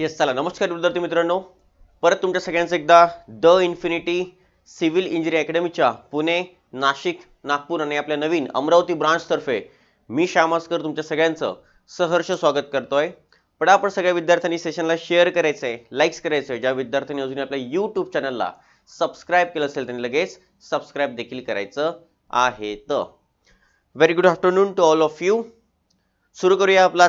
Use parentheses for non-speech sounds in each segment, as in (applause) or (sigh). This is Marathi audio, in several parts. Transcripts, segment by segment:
येस चला. नमस्कार विद्यार्थी मित्रांनो. परत तुमच्या सगळ्यांचं एकदा द इन्फिनिटी सिव्हिल इंजिनिअरिंग अकॅडमीच्या पुणे नाशिक नागपूर आणि आपल्या नवीन अमरावती ब्रांचतर्फे मी श्यामास्कर तुमच्या सगळ्यांचं सहर्ष स्वागत करतोय. पण आपण सगळ्या विद्यार्थ्यांनी सेशनला शेअर करायचं आहे लाईक्स करायचं आहे ज्या विद्यार्थ्यांनी अजून आपल्या यूट्यूब चॅनलला सबस्क्राईब केलं असेल त्यांनी लगेच सबस्क्राईब देखील करायचं आहे. तर very good afternoon to all of you सुरू करूया आपला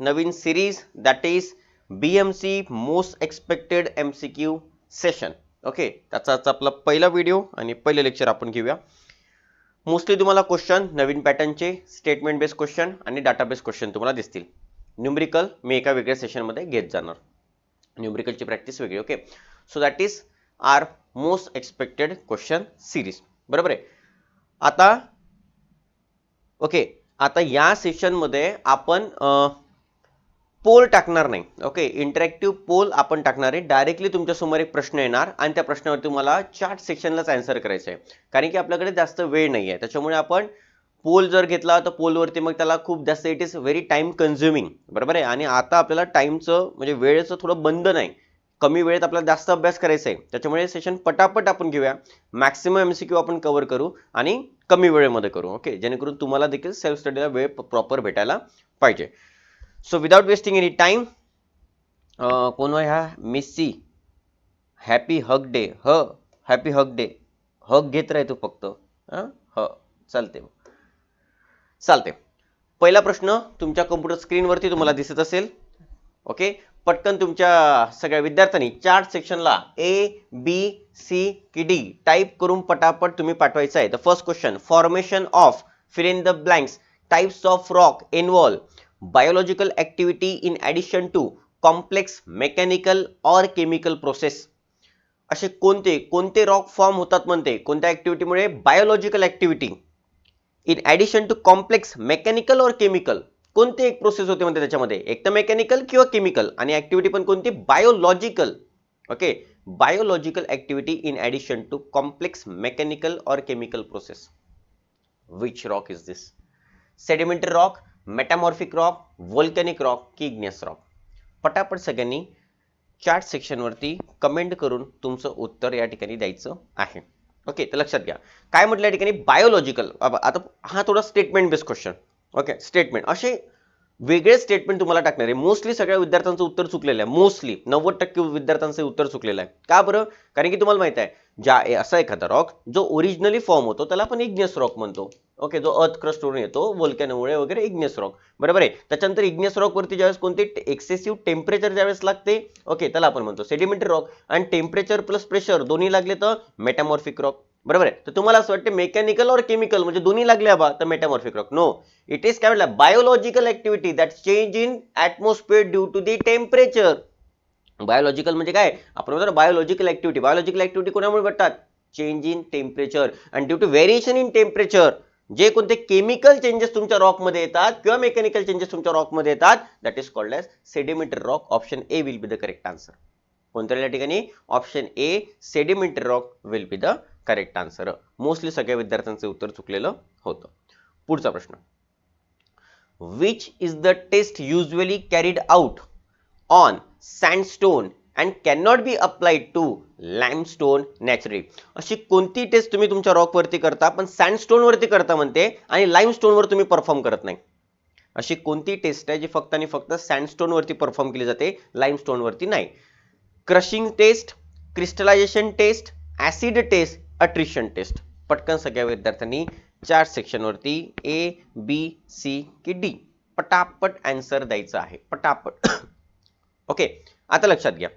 नवीन series that is BMC most expected M C Q session okay त्याचा आपला पहिला व्हिडिओ आणि पहिलं लेक्चर आपण घेऊया. मोस्टली तुम्हाला क्वेश्चन नवीन पॅटर्नचे स्टेटमेंट बेस्ड क्वेश्चन आणि डाटा बेस्ड क्वेश्चन तुम्हाला दिसतील. न्यूमरिकल मी एका वेगळ्या सेशनमध्ये घेत जाणार. न्यूमरिकलची प्रॅक्टिस वेगळी okay so that is our most expected question series बरोबर आहे? आता ओके आता या सेशनमध्ये आपण पोल टाकणार नाही. ओके? इंटरॅक्टिव्ह पोल आपण टाकणार आहे. डायरेक्टली तुमच्यासमोर एक प्रश्न येणार आणि त्या प्रश्नावर तुम्हाला चार्ट सेक्शनलाच आन्सर करायचं आहे. कारण की आपल्याकडे जास्त वेळ नाही आहे. त्याच्यामुळे आपण पोल जर घेतला तर पोलवरती मग त्याला खूप जास्त it is very time consuming बरोबर आहे? आणि आता आपल्याला टाईमचं म्हणजे वेळेचं थोडं बंद नाही. कमी वेळेत आपल्याला जास्त अभ्यास करायचा आहे. त्याच्यामुळे सेशन पटापट आपण घेऊया. मॅक्सिमम एम सी क्यू आपण कव्हर करू आणि कमी वेळेमध्ये करू. ओके? जेणेकरून तुम्हाला देखील सेल्फ स्टडीला वेळ प्रॉपर भेटायला पाहिजे. So without wasting any time कोण ह्या मिस्सी हॅपी हग डे ह हॅपी हग डे हग घेत राह तू फक्त. ह? चालते चालते पहिला प्रश्न तुमच्या कम्प्युटर स्क्रीनवरती तुम्हाला दिसत असेल. ओके पटकन तुमच्या सगळ्या विद्यार्थ्यांनी चार्ट सेक्शनला ए बी सी की डी टाईप करून पटापट तुम्ही पाठवायचं आहे. The first question formation of fill in the blanks types of rock involve biological activity in addition to complex mechanical or chemical process असे कोणते कोणते रॉक फॉर्म होतात म्हणते? कोणत्या ऍक्टिव्हिटीमुळे biological activity in addition to complex mechanical or chemical कोणते एक प्रोसेस होते म्हणते त्याच्यामध्ये? एक तर मेकॅनिकल किंवा केमिकल आणि ऍक्टिव्हिटी पण कोणती? Biological okay biological activity in addition to complex mechanical or chemical process which rock is this sedimentary rock metamorphic rock volcanic rock की इग्नियस रॉक. पटापट सगळ्यांनी चार्ट सेक्शनवरती कमेंट करून तुमचं उत्तर या ठिकाणी द्यायचं आहे. ओके तर लक्षात घ्या. काय म्हटलं या ठिकाणी? बायोलॉजिकल आता हा थोडा statement based question okay statement असे वेगळे स्टेटमेंट तुम्हाला टाकणार आहे. मोस्टली सगळ्या विद्यार्थ्यांचं उत्तर चुकलेलं आहे. मोस्टली नव्वद टक्के विद्यार्थ्यांचं उत्तर चुकलेलं आहे. का बरं? कारण की तुम्हाला माहीत आहे ज्या असा एखादा रॉक जो ओरिजिनली फॉर्म होतो त्याला आपण इग्नियस रॉक म्हणतो. ओके जो अर्थ क्रस्टवरून येतो वोल्कॅनोमुळे वगैरे इग्नेस रॉक बरोबर आहे? त्याच्यानंतर इग्नेस रॉक वरती ज्यावेळेस कोणते एक्सेसिव्ह टेम्परेचर ज्यावेळेस लागते ओके त्याला आपण म्हणतो सेडिमेंटरी रॉक आणि टेम्परेचर प्लस प्रेशर दोन्ही लागले तर मेटामॉर्फिक रॉक बरोबर आहे? तर तुम्हाला असं वाटतं मेकॅनिकल और केमिकल म्हणजे दोन्ही लागले बा तर metamorphic rock no it is काय म्हटलं biological activity that change in atmosphere due to the temperature biological म्हणजे काय? आपण म्हणतो बायोलॉजिकल ऍक्टिव्हिटी बायोलॉजिकल ऍक्टिव्हिटी कोणामुळे घडतात चेंज इन टेम्परेचर आणि due to variation in temperature जे कोणते केमिकल चेंजेस तुमच्या रॉकमध्ये येतात किंवा मेकॅनिकल चेंजेस तुमच्या रॉकमध्ये येतात that is called as sedimentary rock option A will be the correct answer कोणत्या ठिकाणी? Option A sedimentary rock will be the correct answer mostly सगळ्या विद्यार्थ्यांचं उत्तर चुकलेलं होतं. पुढचा प्रश्न. Which is the test usually carried out on sandstone and can not be applied to limestone naturally अशी कोणती टेस्ट तुम्ही तुमच्या रॉकवरती करता पण सँडस्टोनवरती करता म्हणते आणि लाईमस्टोनवर तुम्ही परफॉर्म करत नाही. अशी कोणती टेस्ट आहे जी फक्त आणि फक्त सँडस्टोनवरती परफॉर्म केली जाते लाईमस्टोनवरती नाही. Crushing test crystallisation test acid test attrition test पटकन सगळ्या विद्यार्थ्यांनी चार सेक्शनवरती ए बी सी की डी पटापट आन्सर द्यायचं आहे. पटापट. (coughs) ओके आता लक्षात घ्या.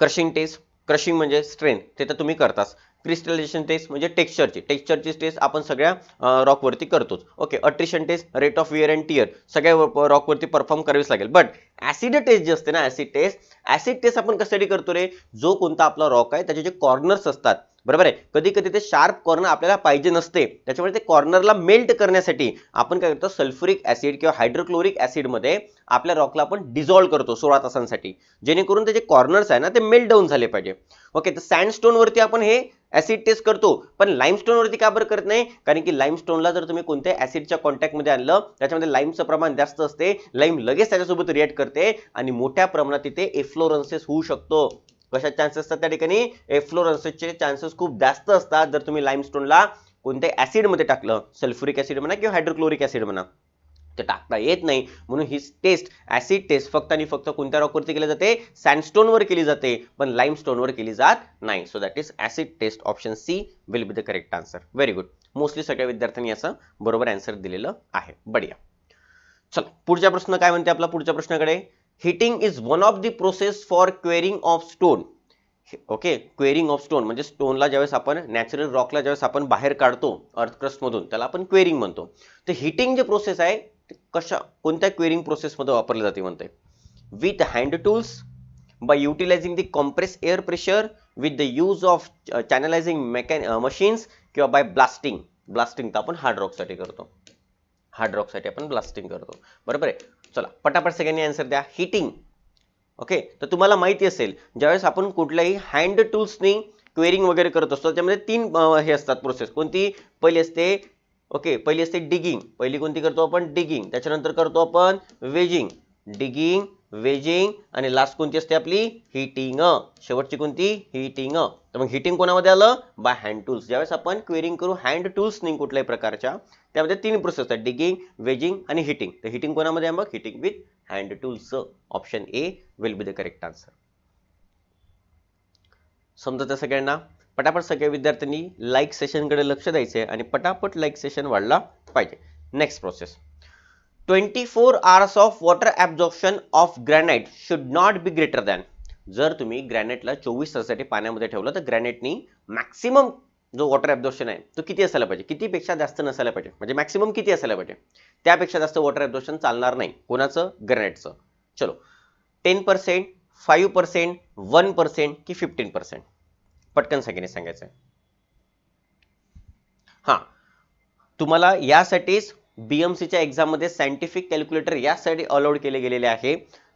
क्रशिंग टेस्ट क्रशिंग म्हणजे स्ट्रेन ते तर तुम्ही करताच क्रिस्टलायझेशन टेस्ट म्हणजे टेक्स्चरची टेक्स्चरची टेस्ट आपण सगळ्या रॉकवरती करतोच. Okay attrition test rate of wear and tear सगळ्या रॉकवरती परफॉर्म करावीच लागेल. बट ॲसिड टेस्ट जी असते ना ॲसिड टेस्ट ॲसिड टेस्ट आपण कशासाठी करतो रे? जो कोणता आपला रॉक आहे त्याचे जे कॉर्नर्स असतात बरोबर आहे? कधी कधी ते शार्प कॉर्नर आपल्याला पाहिजे नसते त्याच्यामुळे ते कॉर्नरला मेल्ट करण्यासाठी आपण काय करतो सल्फ्युरिक ॲसिड किंवा हायड्रोक्लोरिक ॲसिडमध्ये आपल्या रॉकला आपण डिझॉल्व्ह करतो सोळा तासांसाठी. जेणेकरून त्याचे कॉर्नर्स आहे ना ते मेल्ट डाऊन झाले पाहिजे. ओके तर सँडस्टोनवरती आपण हे ऍसिड टेस्ट करतो. पण लाईमस्टोन वरती का बरं करत नाही? कारण की लाईमस्टोनला जर तुम्ही कोणत्या ऍसिडच्या कॉन्टॅक्टमध्ये आणलं त्याच्यामध्ये लाईमचं प्रमाण जास्त असते. लाईम लगेच त्याच्यासोबत रिएक्ट करते आणि मोठ्या प्रमाणात तिथे एफ्लोरन्सेस होऊ शकतो. कशा चान्सेस असतात त्या ठिकाणी? एफ्लोरन्सेसचे चान्सेस खूप जास्त असतात. जर तुम्ही लाईमस्टोनला कोणत्या ऍसिडमध्ये टाकलं सल्फ्युरिक ऍसिड म्हणा किंवा हायड्रोक्लोरिक ऍसिड म्हणा. ते टाकता येत नाही. म्हणून ही टेस्ट ॲसिड टेस्ट फक्त आणि फक्त कोणत्या रॉकवरती केली जाते? सँडस्टोनवर केली जाते. पण लाईमस्टोनवर केली जात नाही. So that is acid test option C will be the correct answer very good mostly सगळ्या विद्यार्थ्यांनी याचं बरोबर आन्सर दिलेलं आहे. बढिया. चला पुढचा प्रश्न काय म्हणते आपला पुढच्या प्रश्नाकडे? Heating is one of the process for quarrying of stone okay quarrying of stone म्हणजे स्टोनला ज्यावेळेस आपण नॅचरल रॉकला ज्यावेळेस आपण बाहेर काढतो अर्थक्रस्टमधून त्याला आपण क्वेरिंग म्हणतो. तर हिटिंग जे प्रोसेस आहे ते कशा कोणत्या क्वेरिंग प्रोसेसमध्ये वापरले जाते म्हणते with hand tools by utilizing the compress air pressure with the use of channelizing मेकॅनि machines किंवा बाय ब्लास्टिंग ब्लास्टिंग तर आपण हार्ड रॉकसाठी करतो. हार्ड रॉक आपण ब्लास्टिंग करतो. बरोबर आहे? चला पटापट सगळ्यांनी आन्सर द्या. हिटिंग ओके तर तुम्हाला माहिती असेल ज्यावेळेस आपण कुठल्याही हँड टूल्सनी क्वेरिंग वगैरे करत असतो त्याच्यामध्ये तीन हे असतात प्रोसेस कोणती? पहिली असते ओके पहिली असते डिगिंग पहिली कोणती करतो आपण? डिगिंग त्याच्यानंतर करतो आपण वेजिंग डिगिंग वेजिंग आणि लास्ट कोणती असते आपली? हिटिंग शेवटची कोणती? हिटिंग तर मग हिटिंग कोणामध्ये आलं? बाय हँड टूल्स ज्यावेळेस आपण क्वेरिंग करू हँड टूल्सनी कुठल्याही प्रकारच्या त्यामध्ये तीन प्रोसेस आहेत डिगिंग वेजिंग आणि हिटिंग तर हिटिंग कोणामध्ये आहे मग? Hitting with hand tools option A will be the correct answer समजतं सगळ्यांना पटापट सगळ्या विद्यार्थ्यांनी लाईक सेशनकडे लक्ष द्यायचे आणि पटापट लाईक सेशन वाढला पाहिजे. Next process 24 hours of water absorption of granite should not be greater than जर तुम्ही ग्रॅनाइटला चोवीस तासासाठी पाण्यामध्ये ठेवलं तर ग्रॅनाइटनी मॅक्सिमम जो वॉटर ॲब्झॉर्प्शन आहे तो किती असायला पाहिजे? कितीपेक्षा जास्त नसायला पाहिजे? म्हणजे मॅक्सिमम किती असायला पाहिजे? त्यापेक्षा जास्त वॉटर ॲब्झॉर्प्शन चालणार नाही. कोणाचं? ग्रॅनाईटचं चलो. Ten percent five percent one percent की फिफ्टीन पर्सेंट पटकन सगळ्यांनी सांगायचं. हा. हां तुम्हाला यासाठीच बीएमसीच्या एक्झाममध्ये सायंटिफिक कॅल्क्युलेटर यासाठी अलाउड केले गेलेले आहे.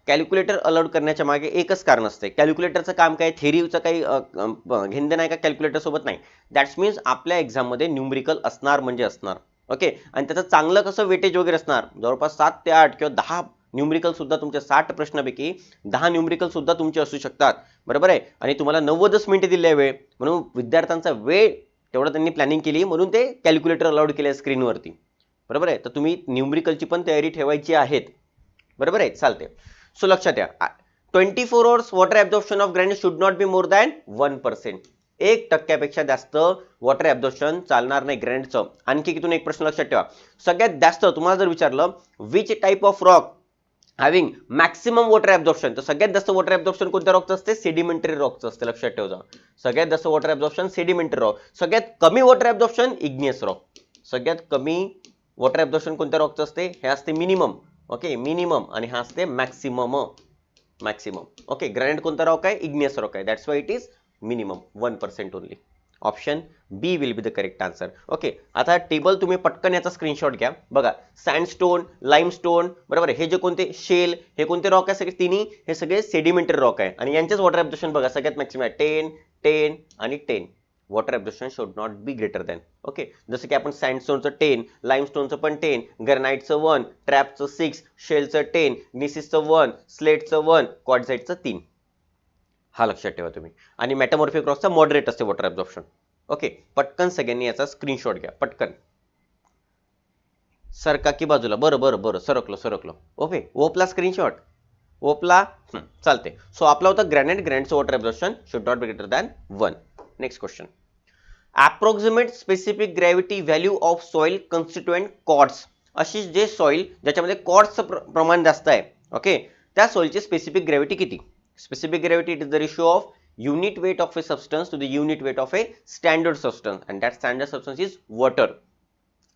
कॅल्क्युलेटर अलाउड करण्याच्या मागे एकच कारण असते कॅल्क्युलेटरचं काम काय? थेरीचं काही घेणं नाही का कॅल्क्युलेटर सोबत? नाही. दॅट्स मीन्स आपल्या एक्झाममध्ये न्यूमरिकल असणार म्हणजे असणार. ओके आणि त्याचं चांगलं कसं वेटेज वगैरे असणार? जवळपास सात ते आठ किंवा दहा न्यूमरिकल सुद्धा तुमच्या साठ प्रश्नापैकी दहा न्यूमरिकल सुद्धा तुमचे असू शकतात. बरोबर आहे? आणि तुम्हाला नव्वदच मिनिटं दिले वेळ. म्हणून विद्यार्थ्यांचा वेळ तेवढं त्यांनी प्लॅनिंग केली म्हणून ते कॅल्क्युलेटर अलाउड केले स्क्रीनवरती बरोबर आहे? तर तुम्ही न्यूमरिकलची पण तयारी ठेवायची आहेत. बरोबर आहे? चालते सो लक्षात घ्या twenty four hours water absorption of granite should not be more than one percent एक टक्क्यापेक्षा जास्त वॉटर ॲब्झॉर्प्शन चालणार नाही ग्रँडचं आणखी कितून एक प्रश्न लक्षात ठेवा. सगळ्यात जास्त तुम्हाला जर विचारलं which type of rock having maximum water absorption तर सगळ्यात जास्त वॉटर ॲब्झॉर्प्शन कोणत्या रॉकचं असते? सेडिमेंटरी रॉकचं असते. लक्षात ठेवा सगळ्यात जास्त वॉटर ॲब्झॉर्प्शन सेडिमेंटरी रॉक सगळ्यात कमी वॉटर ॲब्झॉर्प्शन इग्नियस रॉक सगळ्यात कमी वॉटर ॲब्झॉर्प्शन कोणत्या रॉकचं असते? हे असते मिनिमम ओके मिनिमम आणि हा असते मॅक्सिमम मॅक्सिमम ओके ग्रॅनेट कोणता रॉक आहे? इग्नियस रॉक आहे. That's why it is minimum one percent only option B will be the correct answer. Okay आता टेबल तुम्ही पटकन याचा स्क्रीनशॉट घ्या. बघा सँडस्टोन लाईमस्टोन बरोबर आहे हे जे कोणते? शेल हे कोणते रॉक आहे? सगळे तिन्ही हे सगळे सेडिमेंटरी रॉक आहे. आणि यांचेच वॉटर ॲब्झॉर्प्शन बघा सगळ्यात मॅक्सिमम आहे. टेन टेन आणि ten water absorption should not be greater than okay जसं की आपण सँडस्टोनचं टेन लाईमस्टोनचं पण टेन गर्नाईटचं वन ट्रॅपचं सिक्स शेलचं टेन निसिसचं वन स्लेटचं वन क्वाडझाईटचं तीन. हा लक्षात ठेवा तुम्ही. आणि मॅटामॉर्फिक रॉक्सचा मॉडरेट असते वॉटर ॲब्झॉर्प्शन ओके पटकन सगळ्यांनी याचा स्क्रीनशॉट घ्या पटकन. सरका की बाजूला बरं बरं बरं सरकलो सरकलो. ओके ओपला स्क्रीनशॉट ओपला चालते सो आपला होता granite ग्रॅनेटचं water absorption should not be greater than one next question approximate specific gravity value of soil constituent quartz अशी जे सॉइल ज्याच्यामध्ये कॉर्ड्सचं प्र प्रमाण जास्त आहे ओके त्या सॉइलची स्पेसिफिक ग्रॅव्हिटी किती? Specific gravity it is the ratio of unit weight of a substance to the unit weight of a standard substance and that standard substance is water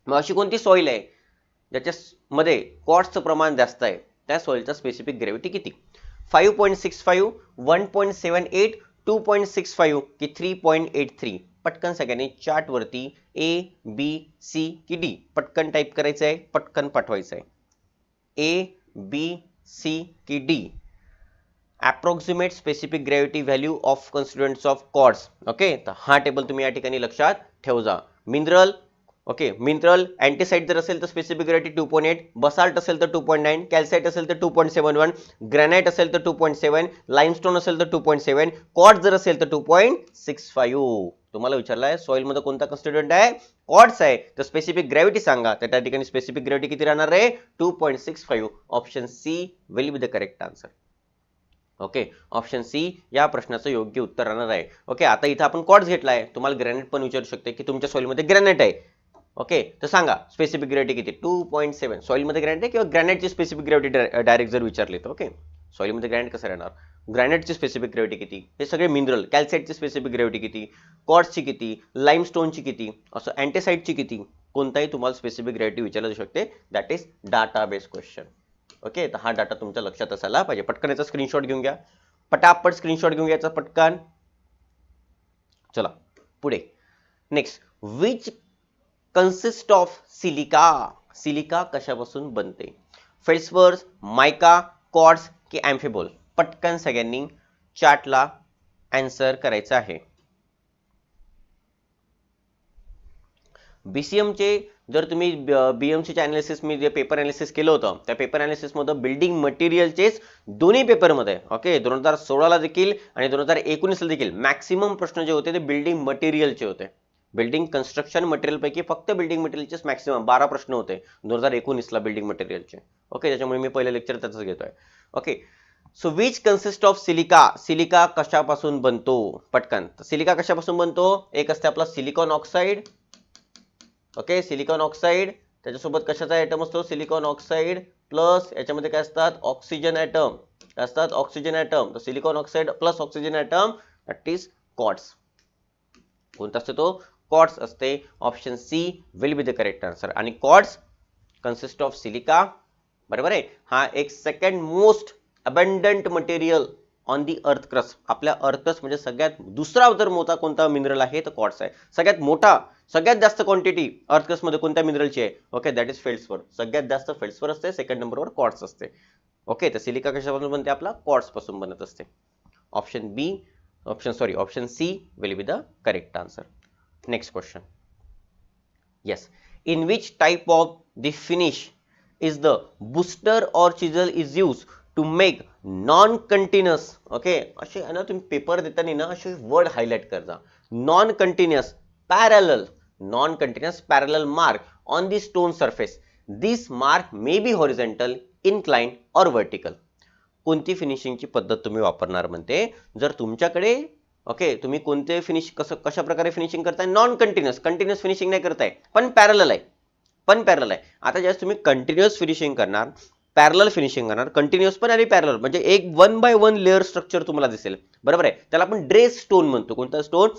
मग अशी कोणती सॉइल आहे? ज्याच्यामध्ये कॉर्ड्सचं प्रमाण जास्त आहे त्या सॉइलचा स्पेसिफिक ग्रॅव्हिटी किती? Five point six five one point seven eight two point six five की थ्री पॉईंट एट थ्री पटकन सगळ्यांनी चार्टवरती ए बी सी की डी पटकन टाईप करायचं आहे पटकन पाठवायचं आहे ए बी सी की D approximate specific gravity value of constituents of quartz okay तर हा टेबल तुम्ही या ठिकाणी लक्षात ठेव जा मिनरल ओके मिनरल अँटीसाईट जर असेल तर specific gravity two point eight basalt असेल तर टू पॉईंट नाईन कॅल्साइट असेल तर two point seven one granite असेल तर टू पॉईंट सेवन लाईमस्टोन असेल तर टू पॉईंट सेवन कॉड जर असेल तर टू पॉईंट सिक्स फाईव्ह तुम्हाला विचारला आहे सॉइलमध्ये कोणता कन्स्टिट्युएंट आहे? कॉड्स आहे. तर स्पेसिफिक ग्रॅव्हिटी सांगा. तर त्या ठिकाणी स्पेसिफिक ग्रॅव्हिटी किती राहणार आहे? Two point six five option C will be the correct answer okay? Option C या प्रश्नाचं योग्य उत्तर राहणार आहे. ओके आता इथं आपण कॉड्स घेतला आहे तुम्हाला ग्रॅनेट पण विचारू शकते की तुमच्या सॉईलमध्ये ग्रॅनेट आहे. ओके तर सांगा स्पेसिफिक ग्रॅव्हिटी किती? टू पॉईंट सेवन सॉइलमध्ये ग्रॅनेट आहे किंवा ग्रॅनेटची स्पेसिफिक ग्रॅव्हिटी डायरेक्ट जर विचारली तर ओके? सॉईलमध्ये ग्रॅनेट कसं राहणार? ग्रॅनेटची स्पेसिफिक ग्रॅव्हिटी किती? हे सगळे मिनरल कॅल्साइटची स्पेसिफिक ग्रॅव्हिटी किती? कॉड्सची किती? लाईमस्टोनची किती? असं अँटीसाइडची किती? कोणताही तुम्हाला स्पेसिफिक ग्रॅव्हिटी विचारलं जाऊ शकते. That is database question okay? तर हा डाटा तुमच्या लक्षात असायला पाहिजे. पटकन याचा स्क्रीनशॉट घेऊन घ्या. पटापट स्क्रीनशॉट घेऊन घ्यायचा पटकन. चला पुढे. Next which consist of silica silica कशापासून बनते? फेल्सवर्स मायका कॉर्ड्स की अँफिबोल पटकन सगळ्यांनी चार्टला आन्सर करायचं आहे. बीसीएमचे जर तुम्ही बीएमसीच्या अनालिसिस मी जे पेपर अनालिसिस केलं होतं त्या पेपर अनालिसिसमध्ये बिल्डिंग मटेरियलचेच दोन्ही पेपरमध्ये ओके दोन हजार सोळाला देखील आणि दोन हजार एकोणीसला देखील मॅक्सिमम प्रश्न जे होते ते बिल्डिंग मटेरियलचे होते. बिल्डिंग कन्स्ट्रक्शन मटेरियल पैकी फक्त बिल्डिंग मटेरियलचेच मॅक्सिमम बारा प्रश्न होते दोन हजार एकोणीसला बिल्डिंग मटेरियलचे ओके त्याच्यामुळे मी पहिलं लेक्चर त्याच घेतोय. Okay so which consist of silica silica कशापासून बनतो? पटकन. सिलिका कशापासून बनतो? एक असते आपला silicon oxide okay? Silicon oxide त्याच्यासोबत कशाचा आयटम असतो? सिलिकॉन ऑक्साईड प्लस याच्यामध्ये काय असतात? ऑक्सिजन ॲटम काय असतात? ऑक्सिजन ॲटम तर silicon oxide plus oxygen atom that is quartz कोणता असतो तो? कॉट्स असते. Option C will be the correct answer आणि कॉट्स कन्सिस्ट ऑफ सिलिका बरोबर आहे? हा एक second most abundant material on the earth crust आपल्या अर्थच म्हणजे सगळ्यात दुसरा जर मोठा कोणता मिनरल आहे तर कॉट्स आहे. सगळ्यात मोठा सगळ्यात जास्त क्वांटिटी अर्थमध्ये कोणत्या मिनरलची आहे? ओके दॅट इज फेल्सवर सगळ्यात जास्त फेल्सवर असते सेकंड नंबरवर कॉट्स असते. ओके तर सिलिका कशापासून बनते? आपला कॉट्सपासून बनत असते. Option B option sorry option C will be the correct answer next question yes in which type of the finish is the boaster or chisel is use to make non continuous okay असे आहे ना तुम्ही पेपर देताना ना असे वर्ड हायलाइट करता non continuous parallel non continuous parallel mark on the stone surface this mark may be horizontal incline or vertical कोणती फिनिशिंगची पद्धत तुम्ही वापरणार म्हणते? जर तुमच्याकडे ओके तुम्ही कोणते फिनिश कसं कशा प्रकारे फिनिशिंग करताय? नॉन कंटिन्युअस कंटिन्युअस फिनिशिंग नाही करताय. पण पॅरल आहे. पण पॅरल आहे. आता ज्यावेळेस तुम्ही कंटिन्युअस फिनिशिंग करणार पॅरल फिनिशिंग करणार कंटिन्युअस पण आणि पॅरल म्हणजे एक one by one layer structure तुम्हाला दिसेल. बरोबर आहे? त्याला आपण ड्रेस स्टोन म्हणतो. कोणता स्टोन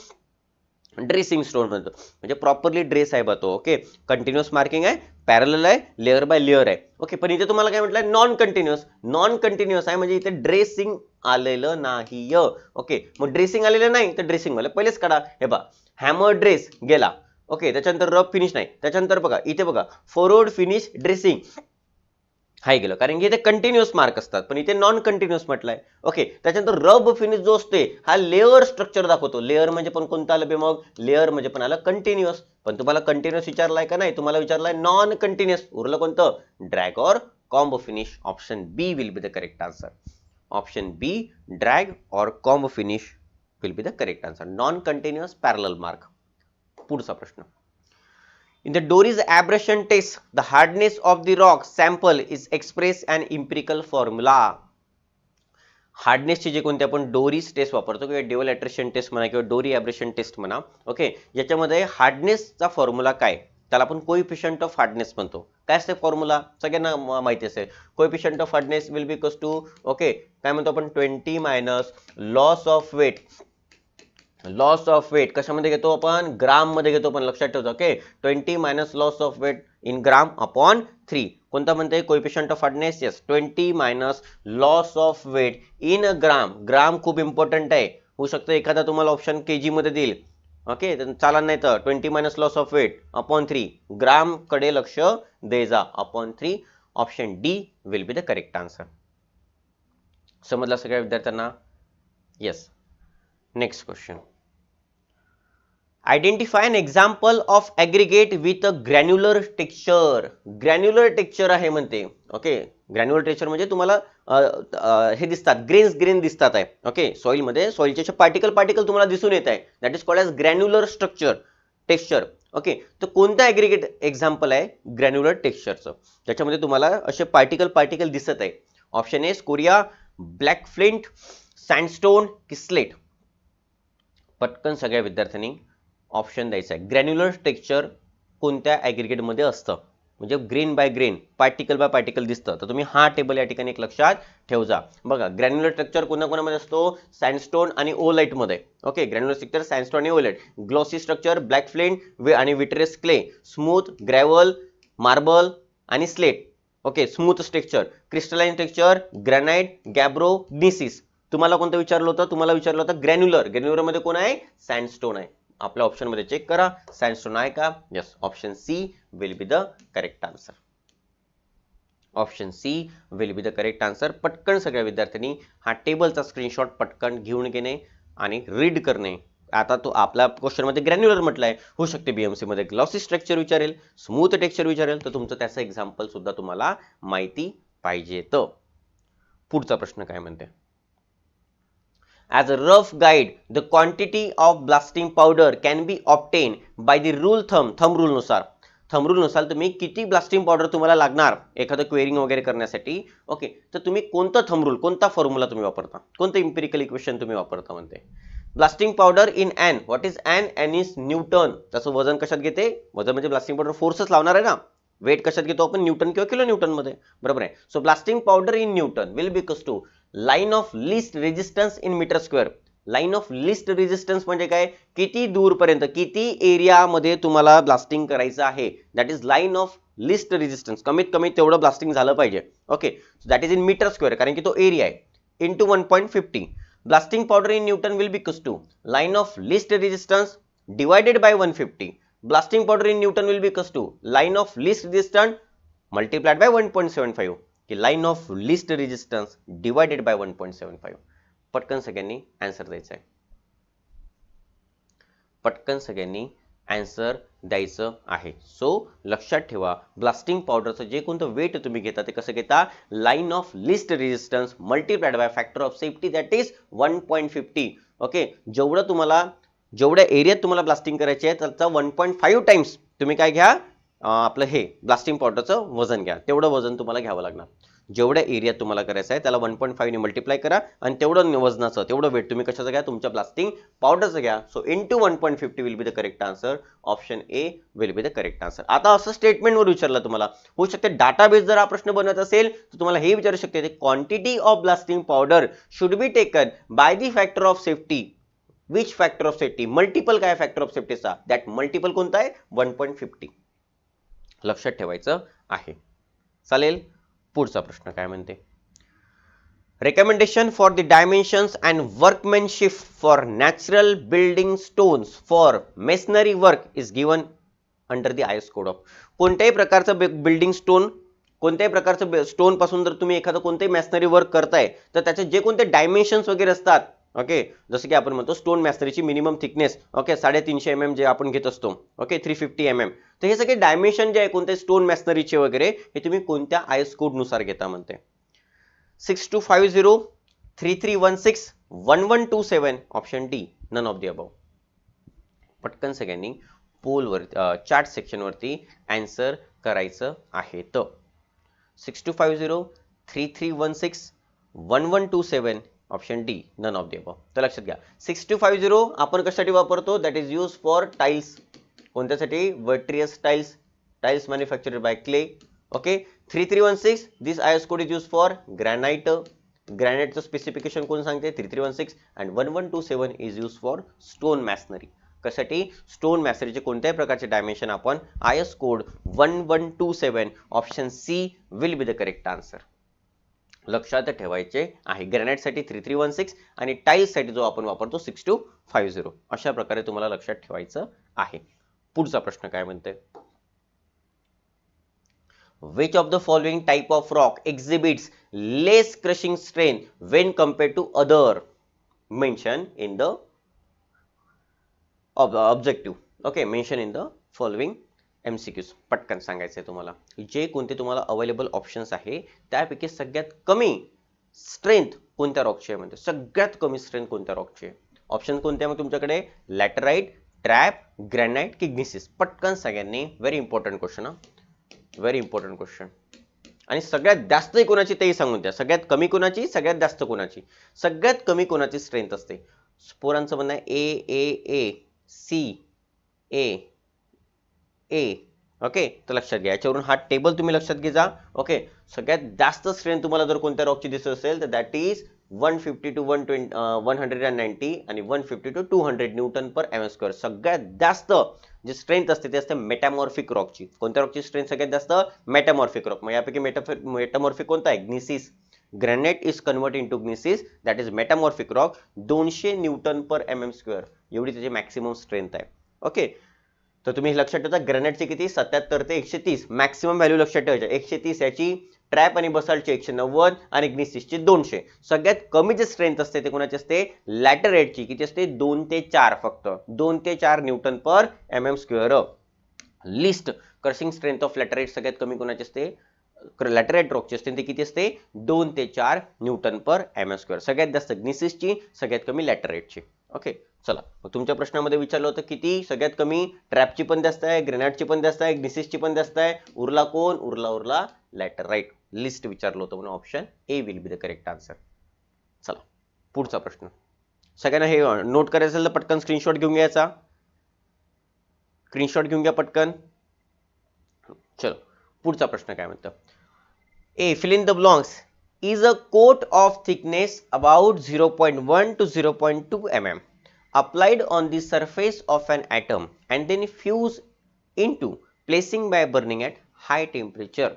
ड्रेसिंग स्टोन म्हणतो. म्हणजे प्रॉपरली ड्रेस आहे बा तो ओके कंटिन्युअस मार्किंग आहे पॅरल आहे लेअर बाय लेअर आहे. ओके पण इथे तुम्हाला काय म्हटलं नॉन कंटिन्युअस नॉन कंटिन्युअस आहे म्हणजे इथे ड्रेसिंग आलेलं नाही ओके मग ड्रेसिंग आलेलं नाही तर ड्रेसिंग वाले. पहिलेच काढा. हे बा हॅमर ड्रेस गेला. ओके त्याच्यानंतर रफ फिनिश नाही. त्याच्यानंतर बघा इथे बघा फोरवर्ड फिनिश ड्रेसिंग हाय गेलं. कारण की इथे कंटिन्युअस मार्क असतात. पण इथे नॉन कंटिन्युअस म्हटलंय. ओके त्याच्यानंतर रब फिनिश जो असते हा लेअर स्ट्रक्चर दाखवतो. लेअर म्हणजे पण कोणतं आलं बे मग लेअर म्हणजे पण आलं कंटिन्युअस पण तुम्हाला कंटिन्युअस विचारलाय का नाही? तुम्हाला विचारलाय नॉन कंटिन्युअस उरलं कोणतं? Drag or combo finish option B will be the correct answer option B drag or combo finish will be the correct answer non continuous parallel mark पुढचा प्रश्न. In the Dory's abrasion test, the hardness of the rock sample is expressed an empirical formula. हार्डनेसचे जे कोणते आपण डोरीज टेस्ट वापरतो किंवा डेवल ॲट्रेशन टेस्ट म्हणा किंवा डोरी ॲब्रेशन टेस्ट म्हणा ओके याच्यामध्ये हार्डनेसचा फॉर्म्युला काय? त्याला आपण कोइफिशंट ऑफ हार्डनेस म्हणतो. काय असते फॉर्म्युला सगळ्यांना माहिती असेल. Coefficient of hardness will be equals to okay काय म्हणतो आपण? Twenty minus loss of weight loss of weight कशामध्ये घेतो आपण? ग्राममध्ये घेतो पण लक्षात ठेवतो okay twenty minus loss of weight in gram upon three कोणता म्हणते coefficient of hardness yes twenty minus loss of weight in gram gram खूप इम्पॉर्टंट आहे. होऊ शकतं एखादा तुम्हाला ऑप्शन के जीमध्ये देईल ओके चाला नाही तर. Twenty minus loss of weight upon three ग्रामकडे लक्ष दे जा. Upon three option D will be the correct answer समजला सगळ्या विद्यार्थ्यांना? Yes next question identify an example of aggregate with a granular texture granular texture आहे म्हणते. ओके ग्रॅन्युलर टेक्स्चर म्हणजे तुम्हाला हे दिसतात. ग्रेन्स ग्रेन दिसतात आहे. ओके सॉइलमध्ये सॉइलचे पार्टिकल पार्टिकल तुम्हाला दिसून येत आहे. That is called as granular structure texture okay तर कोणतं ॲग्रिगेट एक्झाम्पल आहे? ग्रॅन्युलर टेक्स्चरचं ज्याच्यामध्ये तुम्हाला असे पार्टिकल पार्टिकल दिसत आहे. Option A scoria black flint sandstone की स्लेट पटकन सगळ्या विद्यार्थ्यांनी ऑप्शन द्यायचा आहे ग्रॅन्युलर टेक्स्चर कोणत्या ॲग्रिगेटमध्ये असतं? म्हणजे grain by grain particle by particle दिसतं. तर तुम्ही हा टेबल या ठिकाणी एक लक्षात ठेवजा. बघा ग्रॅन्युलर स्ट्रक्चर कोणत्या कोणामध्ये असतो? सँडस्टोन आणि ओलाईटमध्ये ओके ग्रॅन्युलर स्ट्रक्चर सँडस्टोन आणि oolite glossy structure black flint वे आणि vitreous clay smooth gravel marble आणि slate okay smooth structure crystalline structure granite gabbro gneiss तुम्हाला कोणतं विचारलं होतं? तुम्हाला विचारलं होतं ग्रॅन्युलर ग्रॅन्युलरमध्ये कोण आहे? सँडस्टोन आहे. आपल्या ऑप्शनमध्ये चेक करा. सँडस्टोन आहे का yes option C will be the correct answer option C will be the correct answer पटकन सगळ्या विद्यार्थ्यांनी हा टेबलचा स्क्रीनशॉट पटकन घेऊन घेणे आणि रीड करणे. आता तो आपल्या क्वेश्चनमध्ये ग्रॅन्युलर म्हटलंय. होऊ शकते बीएमसी मध्ये ग्लॉसी स्ट्रक्चर विचारेल स्मूथ टेक्स्चर विचारेल. तर तुमचं त्याचं एक्झाम्पल सुद्धा तुम्हाला माहिती पाहिजे. तर पुढचा प्रश्न काय म्हणते? As a rough guide, the quantity of blasting powder can be obtained by the rule thumb, thumb rule नुसार. थंब रूल नुसार तुम्ही किती ब्लास्टिंग पावडर तुम्हाला लागणार? एखादं क्वेरिंग वगैरे करण्यासाठी. ओके तर तुम्ही कोणतं थंब रूल कोणता फॉर्म्युला तुम्ही वापरता? कोणतं इम्पेरिकल इक्वेशन तुम्ही वापरता म्हणते? Blasting powder in N what is N N is newton त्याचं वजन कशात घेते? वजन म्हणजे ब्लास्टिंग पावडर फोर्सच लावणार आहे ना? वेट कशात घेतो आपण? न्यूटन किंवा किलो न्यूटनमध्ये. बरोबर आहे. So blasting powder in newton will be equals to line of least resistance in meter square line of least resistance म्हणजे काय? किती दूरपर्यंत किती एरियामध्ये तुम्हाला ब्लास्टिंग करायचं आहे? That is line of least resistance कमीत कमी तेवढं ब्लास्टिंग झालं पाहिजे. Okay that is in meter square कारण की तो एरिया आहे. Into one point fifty blasting powder in newton will be equals to line of least resistance divided by one fifty blasting powder in newton will be equals to line of least resistance multiplied by one point seven five की line of least resistance divided by one point seven five पटकन सगळ्यांनी अँसर द्यायचा आहे पटकन सगळ्यांनी अँसर द्यायचं आहे. सो लक्षात ठेवा ब्लास्टिंग पावडरचं जे कोणतं वेट तुम्ही घेता ते कसं घेता? Line of least resistance multiplied by factor of safety that is one point fifty okay जेवढं तुम्हाला जेवढ्या एरियात तुम्हाला ब्लास्टिंग करायचे आहे त्याचा वन पॉईंट फाईव्ह टाइम्स तुम्ही काय घ्या? आपलं हे ब्लास्टिंग पावडरचं वजन घ्या. तेवढं वजन तुम्हाला घ्यावं लागणार. जेवढ्या एरियात तुम्हाला करायचं आहे त्याला वन पॉईंट फाईव्हने मल्टिप्लाय करा आणि तेवढं वजनाचं तेवढं वेट तुम्ही कशाचं घ्या तुमच्या ब्लास्टिंग पावडरचं घ्या. So into one point fifty will be the correct answer option A will be the correct answer आता असं स्टेटमेंटवर विचारलं तुम्हाला. होऊ शकते डाटाबेस जर हा प्रश्न बनवत असेल तर तुम्हाला हे विचारू शकते ते quantity of blasting powder should be taken by the factor of safety which factor of safety multiple काय फॅक्टर ऑफ सेफ्टीचा दॅट मल्टिपल कोणता आहे? वन पॉईंट फिफ्टी लक्षात ठेवायचं आहे. चालेल? पुढचा प्रश्न काय म्हणते? Recommendation for the dimensions and workmanship for natural building stones for masonry work is given under the IS code of कोणत्याही प्रकारचं बिल्डिंग स्टोन कोणत्याही प्रकारचं स्टोनपासून जर तुम्ही एखादं कोणतेही मॅसनरी वर्क करताय तर त्याचे जे कोणते डायमेन्शन्स वगैरे असतात ओके जसं की आपण म्हणतो स्टोन मॅसरीची मिनिमम थिकनेस ओके साडेतीनशे एम एम जे आपण घेत असतो okay three fifty M M तर हे सगळे डायमेन्शन जे आहे कोणते स्टोन मॅसनरीचे वगैरे हे तुम्ही कोणत्या आय एस कोडनुसार घेता म्हणते. Six two five zero three three one six one one two seven option D none of the above पटकन सगळ्यांनी पोलवर चार्ट सेक्शनवरती अँसर करायचं आहे तर. Six two five zero three three one six one one two seven option D none of देव तर लक्षात घ्या. सिक्स टू फाईव्ह झिरो आपण कशासाठी वापरतो? That is use for tiles कोणत्यासाठी? Vitreous tiles tiles manufactured by clay okay three three one six this I S code is use for granite ग्रॅनाइटचं specification कोण सांगते? Three three one six and one one two seven is use for stone masonry कशासाठी? स्टोन मॅसनरीचे कोणत्याही प्रकारचे डायमेन्शन आपण I S code one one two seven option C will be the correct answer लक्षात ठेवायचे आहे. ग्रेनेटसाठी थ्री थ्री वन सिक्स आणि टाईल्ससाठी जो आपण वापरतो सिक्स टू फाईव्ह झिरो अशा प्रकारे तुम्हाला लक्षात ठेवायचं आहे. पुढचा प्रश्न काय म्हणते which of the following type of rock exhibits less crushing strain when compared to other mention in the objective okay mention in the following M C Qs पटकन सांगायचं आहे तुम्हाला. जे कोणते तुम्हाला अवेलेबल ऑप्शन्स आहे त्यापैकी सगळ्यात कमी स्ट्रेंथ कोणत्या रॉकची आहे म्हणते. सगळ्यात कमी स्ट्रेंथ कोणत्या रॉकची आहे. ऑप्शन कोणते आहे मग तुमच्याकडे? लॅटराईट ट्रॅप ग्रॅनाईट किग्निसिस पटकन सगळ्यांनी व्हेरी इम्पॉर्टंट क्वेश्चन हा. व्हेरी इम्पॉर्टंट क्वेश्चन आणि सगळ्यात जास्तही कोणाची तेही सांगून द्या. सगळ्यात कमी कोणाची? सगळ्यात जास्त कोणाची? सगळ्यात कमी कोणाची स्ट्रेंथ असते? पोरांचं म्हणणं आहे ए A A C A A okay तर लक्षात घ्या. याच्यावरून हा टेबल तुम्ही लक्षात घे जा. ओके सगळ्यात जास्त स्ट्रेंथ तुम्हाला जर कोणत्या रॉकची दिसत असेल तर that is one fifty two one twenty one hundred and ninety आणि one fifty two two hundred newton per M square सगळ्यात जास्त जी स्ट्रेंथ असते ती असते मेटामॉर्फिक रॉकची कोणत्या रॉकची स्ट्रेंथ सगळ्यात जास्त? मेटामॉर्फिक रॉक मग यापैकी मेटाफिक मेटामॉर्फिक कोणता आहे? Gneiss granite is convert in to gneiss that is metamorphic rock दोनशे newton per M M square एवढी त्याची मॅक्सिमम स्ट्रेंथ आहे. ओके तर तुम्ही लक्षात ठेवता ग्रॅनाइटचे किती? सत्याहत्तर ते एकशे तीस. मॅक्सिमम व्हॅल्यू लक्षात ठेवायचे. एकशे तीस याची ट्रॅप आणि बसाल्टचे एकशे नव्वद आणि ग्निसिसचे दोनशे. सगळ्यात कमी जे स्ट्रेंथ असते ते कोणाची असते? लॅटरेटची किती असते? दोन ते चार फक्त. दोन ते चार newton per M M square least crushing strength of laterite सगळ्यात कमी कोणाची असते? लॅटरेट रॉकची असते ते किती असते? दोन ते चार newton per M S square. सगळ्यात जास्त ग्निसिसची सगळ्यात कमी लॅटरेटची ओके चला. मग तुमच्या प्रश्नामध्ये विचारलं होतं किती? सगळ्यात कमी ट्रॅपची पण जास्त आहे ग्रेनाइटची पण जास्त आहे ग्निसिसची पण जास्त आहे. उरला कोण? उरला उरला लॅटराईट लिस्ट विचारलं होतं म्हणून option A will be the correct answer चला. पुढचा प्रश्न. सगळ्यांना हे नोट करायचं असेल तर पटकन स्क्रीनशॉट घेऊन घ्यायचा. स्क्रीनशॉट घेऊन घ्या पटकन. चलो. पुढचा प्रश्न काय म्हणतं? ए fill in the blanks is a coat of thickness about 0.1 to 0.2 mm applied on the surface of an atom and then fused into placing by burning at high temperature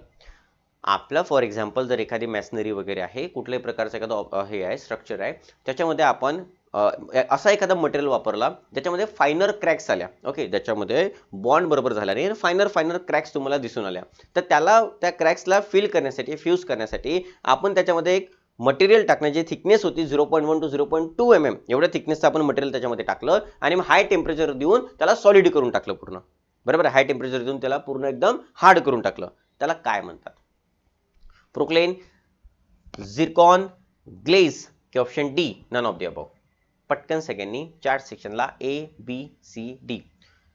आपलं फॉर एक्झाम्पल जर एखादी मॅशनरी वगैरे आहे कुठल्याही प्रकारचं एखादं ऑप- हे आहे स्ट्रक्चर आहे त्याच्यामध्ये आपण अ, असा एखादा मटेरियल वापरला ज्याच्यामध्ये फायनर क्रॅक्स आल्या. ओके ज्याच्यामध्ये बॉन्ड बरोबर झाल्याने फायनर फायनर क्रॅक्स तुम्हाला दिसून आल्या. तर त्याला त्या क्रॅक्सला फिल करण्यासाठी फ्यूज करण्यासाठी आपण त्याच्यामध्ये एक मटेरियल टाकणं जे थिकनेस होती zero point one two zero point two M M एवढ्या थिकनेसचं आपण मटेरियल त्याच्यामध्ये टाकलं आणि मग हाय टेम्परेचर देऊन त्याला सॉलिड करून टाकलं पूर्ण. बरोबर? हाय टेम्परेचर देऊन त्याला पूर्ण एकदम हार्ड करून टाकलं. त्याला काय म्हणतात? प्रोक्लेन झिरकॉन ग्लेज की option D none of the above पटकन सगळ्यांनी chart सेक्शनला A B C D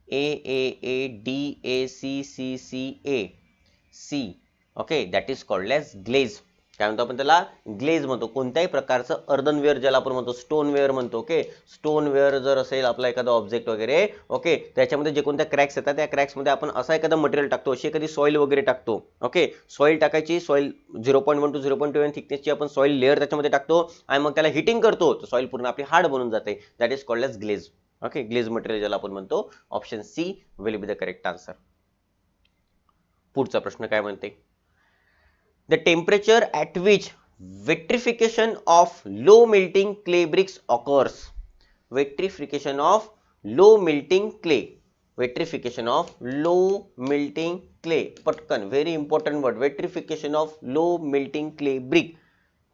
A A A D A C C C A C okay that is called as glaze काय म्हणतो आपण त्याला? ग्लेज म्हणतो. कोणत्याही प्रकारचं अर्धनवेअर ज्याला आपण म्हणतो स्टोनवेअर म्हणतो ओके स्टोनवेअर जर असेल आपला एखादा ऑब्जेक्ट वगैरे ओके त्याच्यामध्ये जे कोणत्या क्रॅक्स येतात त्या क्रॅक्समध्ये आपण असा एखादा मटेरियल टाकतो अशी एखादी सॉईल वगैरे टाकतो ओके सॉईल टाकायची soil zero point one two zero point two थिकनेसची आपण सॉईल लेअर त्याच्यामध्ये टाकतो आणि मग त्याला हिटिंग करतो. तर सॉईल पूर्ण आपली हार्ड बनून जाते. That is called as glaze okay glaze material ज्याला आपण म्हणतो option C will be the correct answer पुढचा प्रश्न काय म्हणते? the temperature at which vitrification of low melting clay bricks occurs vitrification of low melting clay vitrification of low melting clay पटकन very important word vitrification of low melting clay brick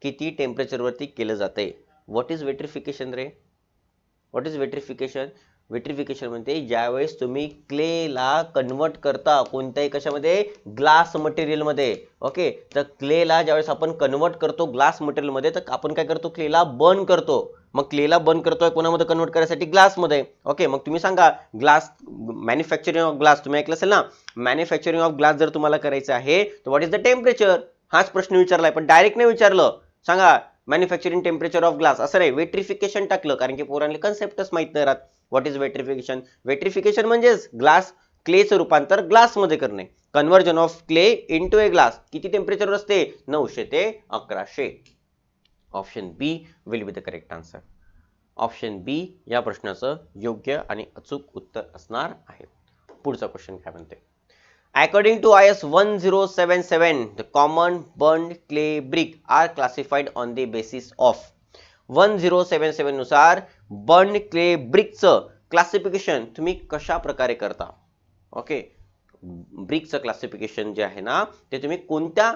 किती टेम्परेचर वरती केलं जाते what is vitrification ray what is vitrification vitrification म्हणते ज्यावेळेस तुम्ही क्लेला कन्वर्ट करता कोणत्याही कशामध्ये ग्लास मटेरियलमध्ये ओके? तर क्लेला ज्यावेळेस आपण कन्वर्ट करतो ग्लास मटेरियलमध्ये तर आपण काय करतो? क्लेला बर्न करतो. मग क्लेला बर्न करतोय कोणामध्ये कन्वर्ट करायसाठी? ग्लासमध्ये. ओके मग तुम्ही सांगा ग्लास मॅन्युफॅक्चरिंग ऑफ ग्लास तुम्ही ऐकलं असेल ना? मॅन्युफॅक्चरिंग ऑफ ग्लास जर तुम्हाला करायचं आहे तर व्हॉट इज द टेम्परेचर हाच प्रश्न विचारलाय पण डायरेक्ट नाही विचारलं. सांगा मॅन्युफॅक्चरिंग टेम्परेचर ऑफ ग्लास असं नाही वेट्रिफिकेशन टाकलं कारण की पोरांना कन्सेप्टच माहीत नाही राहत. व्हॉट इज वेट्रिफिकेशन वेट्रिफिकेशन म्हणजेच ग्लास क्लेचं रूपांतर ग्लासमध्ये करणे. Conversion of clay into a glass किती टेम्परेचर असते? नऊशे ते अकराशे. Option B will be the correct answer option B या प्रश्नाचं योग्य आणि अचूक उत्तर असणार आहे. पुढचा क्वेश्चन काय म्हणते? I according to I S one zero seven seven common 1077, the common burned clay brick are classified on the basis of 1077 नुसार बर्न क्ले ब्रिकचं क्लासिफिकेशन तुम्ही कशा प्रकारे करता? ओके ब्रिकचं क्लासिफिकेशन जे आहे ना ते तुम्ही कोणत्या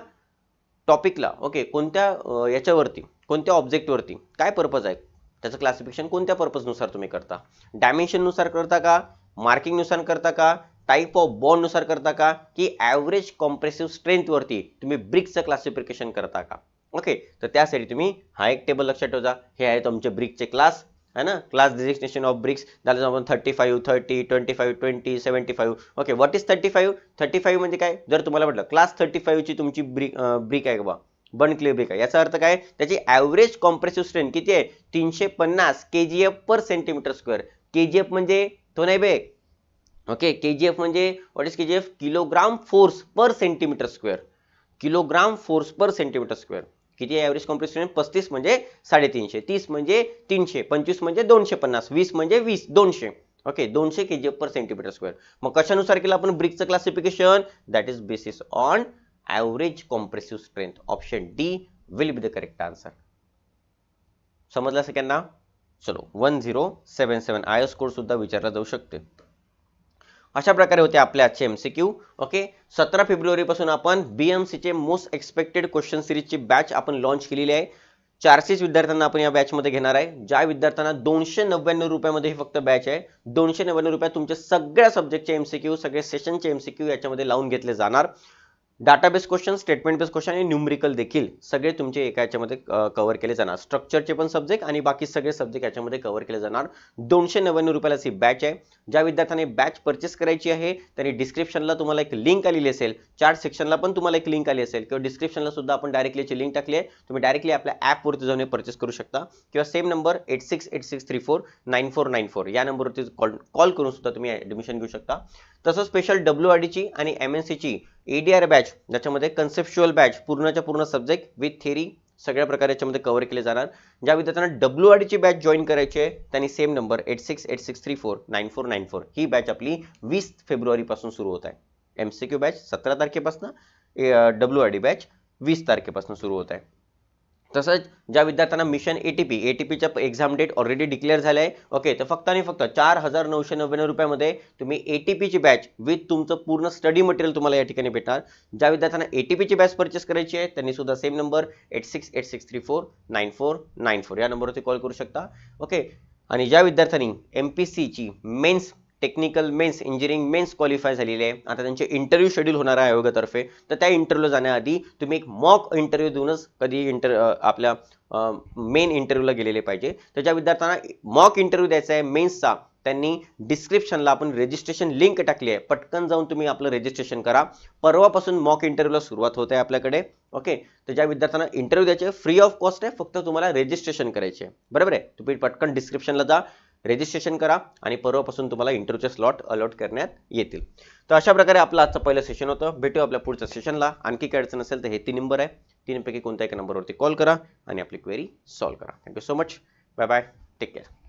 टॉपिकला ओके कोणत्या याच्यावरती कोणत्या ऑब्जेक्टवरती काय पर्पज आहे? त्याचं क्लासिफिकेशन कोणत्या पर्पजनुसार तुम्ही करता? डायमेन्शननुसार करता का? मार्किंगनुसार करता का? टाईप ऑफ बॉन्डनुसार करता का? की ॲव्हरेज कॉम्प्रेसिव्ह स्ट्रेंथवरती तुम्ही ब्रिकचं क्लासिफिकेशन करता का? ओके तर त्यासाठी तुम्ही हा एक टेबल लक्षात ठेवा हे आहे तुमचे ब्रिकचे क्लास है ना? क्लास डिजिग्नेशन ऑफ ब्रिक्स त्याला आपण thirty five thirty twenty five twenty seventy five okay what is thirty five thirty five म्हणजे काय? जर तुम्हाला म्हटलं क्लास थर्टी फाईव्हची तुमची ब्रिक ब्रिक आहे बा बन क्लिअर ब्रिक आहे. याचा अर्थ काय? त्याची ॲव्हरेज कॉम्प्रेसिव्ह स्ट्रेंथ किती आहे? तीनशे पन्नास K G F per centimetre square K G F म्हणजे तो नाही बे. ओके के जी एफ म्हणजे what is K G F kilogram force per centimetre square kilogram force per centimetre square किती आहे ॲव्हरेज कॉम्प्रेशन पस्तीस म्हणजे साडेतीनशे. तीस म्हणजे तीनशे. पंचवीस म्हणजे दोनशे पन्नास. वीस म्हणजे वीस दोनशे. ओके दोनशे के जी पर सेंटीमीटर स्क्वेअर मग कशानुसार केलं आपण ब्रिकचं classification that is basis on average compressive strength option D will be the correct answer समजलं सगळ्यांना चलो one zero seven seven I S code सुद्धा विचारला जाऊ शकते. अशा प्रकारे होते आपले आजचे क्यू ओके सतरा फेब्रुवारीपासून आपण बीएमसीचे मोस्ट एक्सपेक्टेड क्वेश्चन सिरीजची बॅच आपण लॉन्च केलेली आहे. चारशेच विद्यार्थ्यांना आपण या बॅचमध्ये घेणार आहे. ज्या विद्यार्थ्यांना दोनशे नव्याण्णव रुपयामध्ये ही फक्त बॅच आहे दोनशे नव्याण्णव रुपयात तुमच्या सगळ्या सब्जेक्टचे एमसीक्यू सगळे सेशनचे एमसीक्यू याच्यामध्ये लावून घेतले जाणार. Database question statement base question आणि न्यूमरिकल देखील सगळे तुमचे एका याच्यामध्ये कव्हर केले जाणार. स्ट्रक्चरचे पण सब्जेक्ट आणि बाकी सगळे सब्जेक्ट याच्यामध्ये कव्हर केले जाणार. दोनशे नव्याण्णव रुपयाला ही बॅच आहे. ज्या विद्यार्थ्यांनी बॅच परचेस करायची आहे त्यांनी डिस्क्रिप्शनला तुम्हाला एक लिंक आलेली असेल. चार्ट सेक्शनला पण तुम्हाला एक लिंक आली असेल. किंवा डिस्क्रिप्शनला सुद्धा आपण डायरेक्टली लिंक टाकली आहे. तुम्ही डायरेक्टली आपल्या ॲपवरती जाऊन परचेस करू शकता. किंवा same number eight six eight six three four nine four nine four या नंबरवरती कॉल कॉल करून सुद्धा तुम्ही ॲडमिशन घेऊ शकता. तसंच स्पेशल डब्ल्यू आर डीची आणि एम एन सीची एडीआर बॅच ज्याच्यामध्ये कन्सेप्च्युअल बॅच पूर्णच्या पूर्ण सब्जेक्ट विथ थेरी सगळ्या प्रकारे याच्यामध्ये कव्हर केले जाणार. ज्या विद्यार्थ्यांना डब्ल्यू आर डीची बॅच जॉईन करायची आहे त्यांनी same number eight six eight six three four nine four nine four ही बॅच आपली वीस फेब्रुवारीपासून सुरू होत आहे. एम सी क्यू बॅच सतरा तारखेपासून डब्ल्यू आर डी बॅच वीस तारखेपासून सुरू होत आहे. तसंच ज्या विद्यार्थ्यांना mission A T P A T पीच्या एक्झाम डेट ऑलरेडी डिक्लेअर झाले आहे ओके तर फक्त आणि फक्त चार हजार नऊशे नव्याण्णव रुपयामध्ये तुम्ही ए टी पीची बॅच विथ तुमचं पूर्ण स्टडी मटेरियल तुम्हाला या ठिकाणी भेटणार. ज्या विद्यार्थ्यांना ए टी पीची बॅच परचेस करायची आहे त्यांनी सुद्धा same number eight six eight six three four nine four nine four या नंबरवरती कॉल करू शकता. ओके आणि ज्या विद्यार्थ्यांनी एम पी सीची mains technical mains engineering mains qualify झालेले आहे. आता त्यांचे इंटरव्ह्यू शेड्यूल होणार आहे आयोगातर्फे. तर त्या इंटरव्ह्यूला जाण्याआधी तुम्ही एक मॉक इंटरव्ह्यू देऊनच कधी इंटर आपल्या मेन इंटरव्ह्यूला गेलेले पाहिजे. तर ज्या विद्यार्थ्यांना मॉक इंटरव्ह्यू द्यायचा आहे मेन्सचा त्यांनी डिस्क्रिप्शनला आपण रजिस्ट्रेशन लिंक टाकली आहे. पटकन जाऊन तुम्ही आपलं रजिस्ट्रेशन करा. परवापासून मॉक इंटरव्ह्यूला सुरुवात होत आहे आपल्याकडे. ओके तर ज्या विद्यार्थ्यांना इंटरव्ह्यू द्यायचे फ्री ऑफ कॉस्ट आहे फक्त तुम्हाला रजिस्ट्रेशन करायचे बरोबर आहे? तुम्ही पटकन डिस्क्रिप्शनला जा. रजिस्ट्रेशन करा आणि परवापासून तुम्हाला इंटरव्ह्यूचे स्लॉट अलॉट करण्यात येतील. तर अशा प्रकारे आपलं आजचं पहिलं सेशन होतं. भेटू आपल्या पुढच्या सेशनला आणखी काय अडचण असेल तर हे तीन नंबर आहे. तीनपैकी कोणत्या एका नंबरवरती कॉल करा आणि आपली क्वेरी सॉल्व्ह करा. Thank you so much bye bye take care